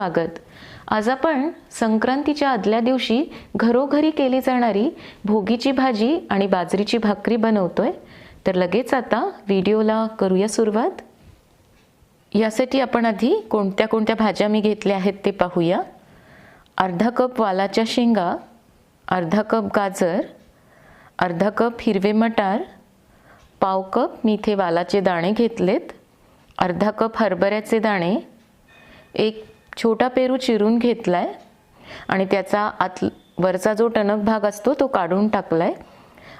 स्वागत. आज आपण संक्रांतीच्या आदल्या दिवशी घरोघरी केली जाणारी भोगीची भाजी आणि बाजरीची भाकरी बनवतोय. तर लगेच आता व्हिडिओला करूया सुरुवात. यासाठी आपण आधी कोणत्या कोणत्या भाज्या मी घेतल्या आहेत ते पाहूया. अर्धा कप वालाच्या शेंगा अर्धा कप गाजर अर्धा कप हिरवे मटार पाव कप मी इथे वालाचे दाणे घेतलेत अर्धा कप हरभऱ्याचे दाणे एक छोटा पेरू चिरून घेतला आहे आणि त्याचा आत वरचा जो टणक भाग असतो तो काढून टाकला आहे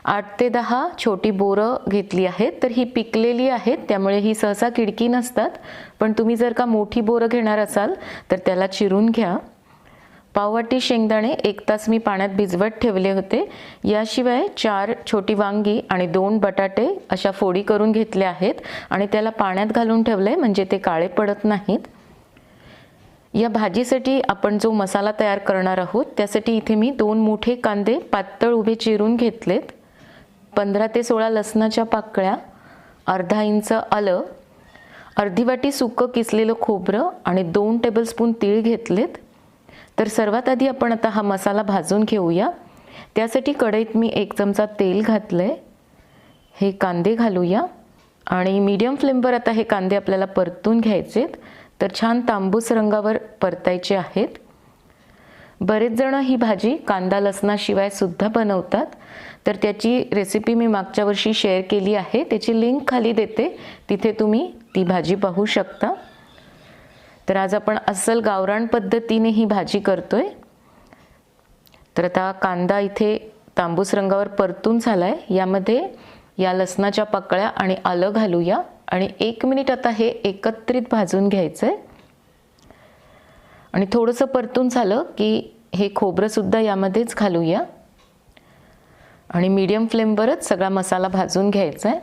आठ ते दहा छोटी बोरं घेतली आहेत तर ही पिकलेली आहेत त्यामुळे ही सहसा किडकी नसतात. पण तुम्ही जर का मोठी बोरं घेणार असाल तर त्याला चिरून घ्या. पाववाटी शेंगदाणे एक तास मी पाण्यात भिजवत ठेवले होते. याशिवाय चार छोटी वांगी आणि दोन बटाटे अशा फोडी करून घेतल्या आहेत आणि त्याला पाण्यात घालून ठेवलं आहे म्हणजे ते काळे पडत नाहीत. या भाजीसाठी आपण जो मसाला तयार करणार आहोत त्यासाठी इथे मी दोन मोठे कांदे पातळ उभे चिरून घेतलेत. पंधरा ते सोळा लसणाच्या पाकळ्या अर्धा इंच आलं अर्धी वाटी सुकं किसलेलं खोबरं आणि दोन टेबलस्पून तीळ घेतलेत. तर सर्वात आधी आपण आता हा मसाला भाजून घेऊया. त्यासाठी कढईत मी एक चमचा तेल घातलं आहे हे कांदे घालूया. आणि मीडियम फ्लेमवर आता हे कांदे आपल्याला परतून घ्यायचेत. तर छान तांबूस रंगावर परतायचे आहेत. बरेच जण ही भाजी कांदा लसणाशिवाय सुद्धा बनवतात. तर त्याची रेसिपी मी मागच्या वर्षी शेअर केली आहे. त्याची लिंक खाली देते. तिथे तुम्ही ती भाजी पाहू शकता. तर आज आपण अस्सल गावरान पद्धतीने ही भाजी करतोय. तर आता कांदा इथे तांबूस रंगावर परतून झाला आहे यामध्ये या लसणाच्या पकळ्या आणि आलं घालूया. आणि एक मिनिट आता हे एकत्रित भाजून घ्यायचं आहे आणि थोडंसं परतून झालं की हे खोबरंसुद्धा यामध्येच घालूया. आणि मीडियम फ्लेमवरच सगळा मसाला भाजून घ्यायचा आहे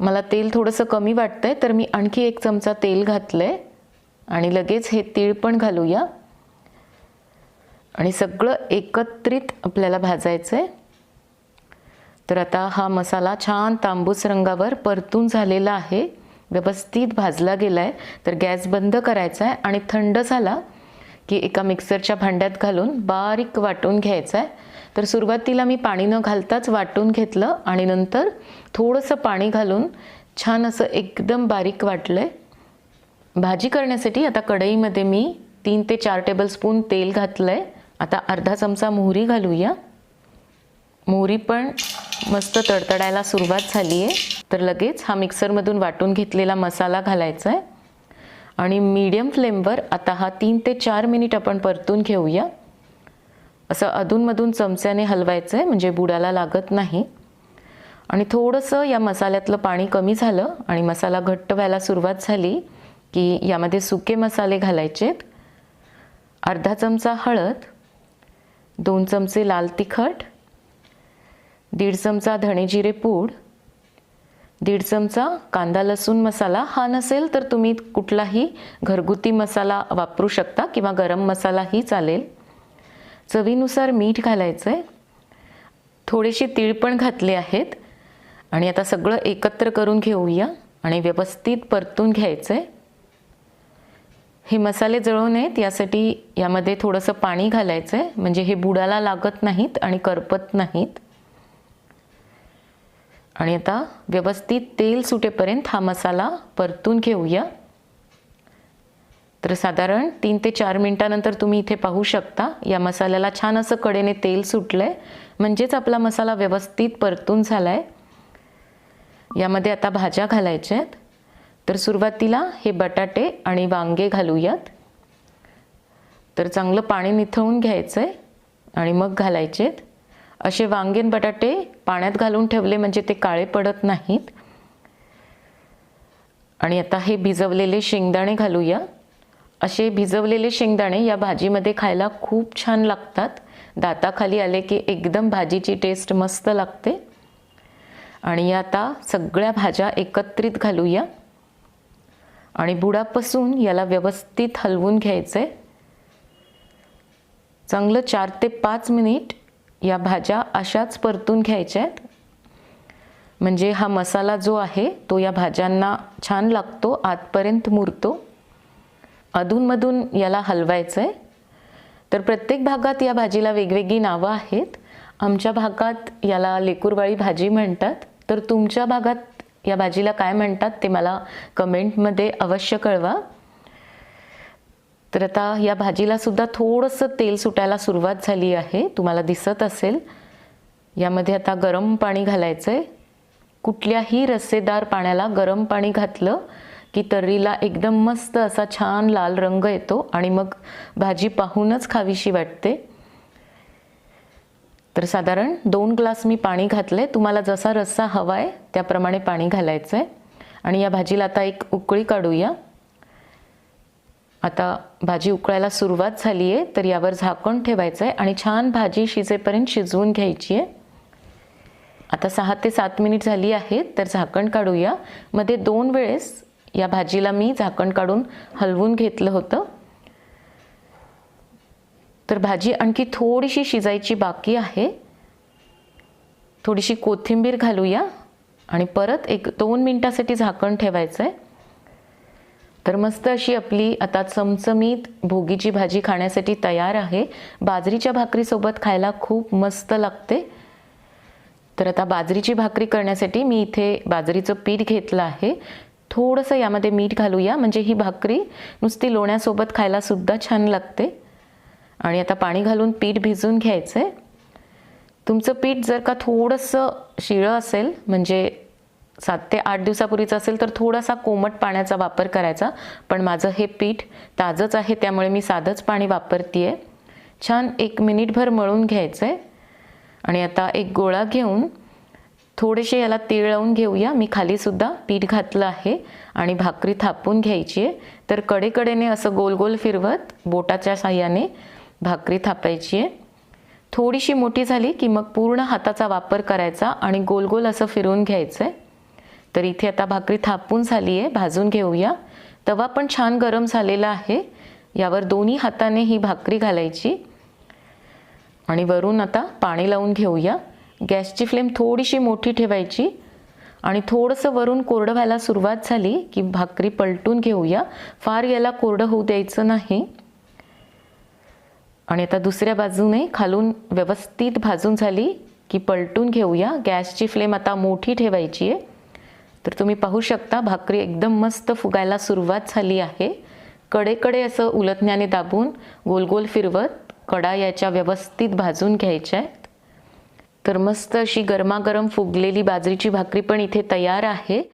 मला तेल थोडंसं कमी वाटतं आहे तर मी आणखी एक चमचा तेल घातलं आहे आणि लगेच हे तीळ पण घालूया. आणि सगळं एकत्रित आपल्याला भाजायचं आहे तर आता हा मसाला छान तांबूस रंगावर परतून झालेला आहे. व्यवस्थित भाजला गेला आहे तर गॅस बंद करायचा आहे आणि थंड झाला की एका मिक्सरच्या भांड्यात घालून बारीक वाटून घ्यायचा आहे. तर सुरुवातीला मी पाणी न घालताच वाटून घेतलं आणि नंतर थोडंसं पाणी घालून छान असं एकदम बारीक वाटलं आहे भाजी करण्यासाठी आता कढईमध्ये मी तीन ते चार टेबलस्पून तेल घातलं आहे आता अर्धा चमचा मोहरी घालूया. मोहरी पण मस्त तडतडायला सुरुवात झाली आहे. तर लगेच हा मिक्सरमधून वाटून घेतलेला मसाला घालायचा आहे आणि मीडियम फ्लेमवर आता हा तीन ते चार मिनिट आपण परतून घेऊया. असं अधूनमधून चमच्याने हलवायचं आहे म्हणजे बुडाला लागत नाही. आणि थोडंसं या मसाल्यातलं पाणी कमी झालं आणि मसाला घट्ट व्हायला सुरुवात झाली की यामध्ये सुके मसाले घालायचेत. अर्धा चमचा हळद दोन चमचे लाल तिखट दीड चमचा धणे जिरे पूड दीड चमचा कांदा लसूण मसाला. हा नसेल तर तुम्ही कुठलाही घरगुती मसाला वापरू शकता किंवा गरम मसालाही चालेल. चवीनुसार मीठ घालायचं आहे थोडेसे तीळ पण घातले आहेत. आणि आता सगळं एकत्र करून घेऊया आणि व्यवस्थित परतून घ्यायचं आहे हे मसाले जळू नयेत यासाठी यामध्ये थोडंसं पाणी घालायचं आहे म्हणजे हे बुडाला लागत नाहीत आणि करपत नाहीत. आणि आता व्यवस्थित तेल सुटेपर्यंत हा मसाला परतून घेऊया. तर साधारण तीन ते चार मिनटानंतर तुम्ही इथे पाहू शकता या मसाल्याला छान असं कडेने तेल सुटलं आहे म्हणजेच आपला मसाला व्यवस्थित परतून झाला आहे यामध्ये आता भाज्या घालायच्या आहेत. तर सुरुवातीला हे बटाटे आणि वांगे घालूयात. तर चांगलं पाणी निथळून घ्यायचं आहे आणि मग घालायचे आहेत असे वांगेन बटाटे पाण्यात घालून ठेवले म्हणजे ते काळे पडत नाहीत. आणि आता हे भिजवलेले शेंगदाणे घालूया. असे भिजवलेले शेंगदाणे या भाजीमध्ये खायला खूप छान लागतात. दाताखाली आले की एकदम भाजीची टेस्ट मस्त लागते. आणि आता सगळ्या भाज्या एकत्रित घालूया. आणि बुडापासून याला व्यवस्थित हलवून घ्यायचं. आहे चांगलं चार ते पाच मिनिट या भाज्या अशाच परतून घ्यायच्या आहेत. म्हणजे हा मसाला जो आहे तो या भाज्यांना छान लागतो आतपर्यंत मुरतो. अधूनमधून याला हलवायचं आहे तर प्रत्येक भागात या भाजीला वेगवेगळी नावं आहेत. आमच्या भागात याला लेकुरवाळी भाजी म्हणतात. तर तुमच्या भागात या भाजीला काय म्हणतात ते मला कमेंटमध्ये अवश्य कळवा. तर आता या भाजीला सुद्धा थोडंसं तेल सुटायला सुरुवात झाली आहे. तुम्हाला दिसत असेल. यामध्ये आता गरम पाणी घालायचं आहे कुठल्याही रस्सेदार पाण्याला गरम पाणी घातलं की तर्रीला एकदम मस्त असा छान लाल रंग येतो आणि मग भाजी पाहूनच खावीशी वाटते. तर साधारण दोन ग्लास मी पाणी घातले तुम्हाला जसा रस्सा हवा आहे त्याप्रमाणे पाणी घालायचं आहे आणि या भाजीला आता एक उकळी काढूया. आता भाजी उकळायला सुरुवात झाली आहे तर यावर झाकण ठेवायचं आहे आणि छान भाजी शिजेपर्यंत शिजवून घ्यायची आहे आता सहा ते सात मिनिट झाली आहेत तर झाकण काढूया. मध्ये दोन वेळेस या भाजीला मी झाकण काढून हलवून घेतलं होतं. तर भाजी आणखी थोडीशी शिजायची बाकी आहे. थोडीशी कोथिंबीर घालूया आणि परत एक दोन मिनटासाठी झाकण ठेवायचं आहे तर मस्त अशी आपली आता चमचमीत भोगीची भाजी खाण्यासाठी तयार आहे. बाजरीच्या भाकरीसोबत खायला खूप मस्त लागते. तर आता बाजरीची भाकरी करण्यासाठी मी इथे बाजरीचं पीठ घेतलं आहे. थोडंसं यामध्ये मीठ घालूया. म्हणजे ही भाकरी नुसती लोण्यासोबत खायला सुद्धा छान लागते. आणि आता पाणी घालून पीठ भिजून घ्यायचं आहे तुमचं पीठ जर का थोडंसं शिळं असेल म्हणजे सात ते आठ दिवसापूर्वीचं असेल तर थोडासा कोमट पाण्याचा वापर करायचा. पण माझं हे पीठ ताजंच आहे त्यामुळे मी साधंच पाणी वापरते आहे छान एक मिनिटभर मळून घ्यायचं आहे आणि आता एक गोळा घेऊन थोडेसे याला तीळ लावून घेऊया. मी खालीसुद्धा पीठ घातलं आहे आणि भाकरी थापून घ्यायची आहे तर कडेकडेने असं गोल गोल फिरवत बोटाच्या साह्याने भाकरी थापायची आहे थोडीशी मोठी झाली की मग पूर्ण हाताचा वापर करायचा आणि गोल गोल असं फिरवून घ्यायचं आहे तर इथे आता भाकरी थापून झाली आहे भाजून घेऊया. तवा पण छान गरम झालेला आहे. यावर दोन्ही हाताने ही भाकरी घालायची. आणि वरून आता पाणी लावून घेऊया. गॅसची फ्लेम थोडीशी मोठी ठेवायची. आणि थोडंसं वरून कोरडं व्हायला सुरुवात झाली की भाकरी पलटून घेऊया. फार याला कोरडं होऊ द्यायचं नाही. आणि आता दुसऱ्या बाजूने खालून व्यवस्थित भाजून झाली की पलटून घेऊया. गॅसची फ्लेम आता मोठी ठेवायची आहे. तर तुम्ही पाहू शकता भाकरी एकदम मस्त फुगायला सुरुवात झाली आहे. कडेकडे असं उलटण्याने दाबून गोल गोल फिरवत कडा याच्या व्यवस्थित भाजून घ्यायच्या आहेत. तर मस्त अशी गरमागरम फुगलेली बाजरीची भाकरी पण इथे तयार आहे.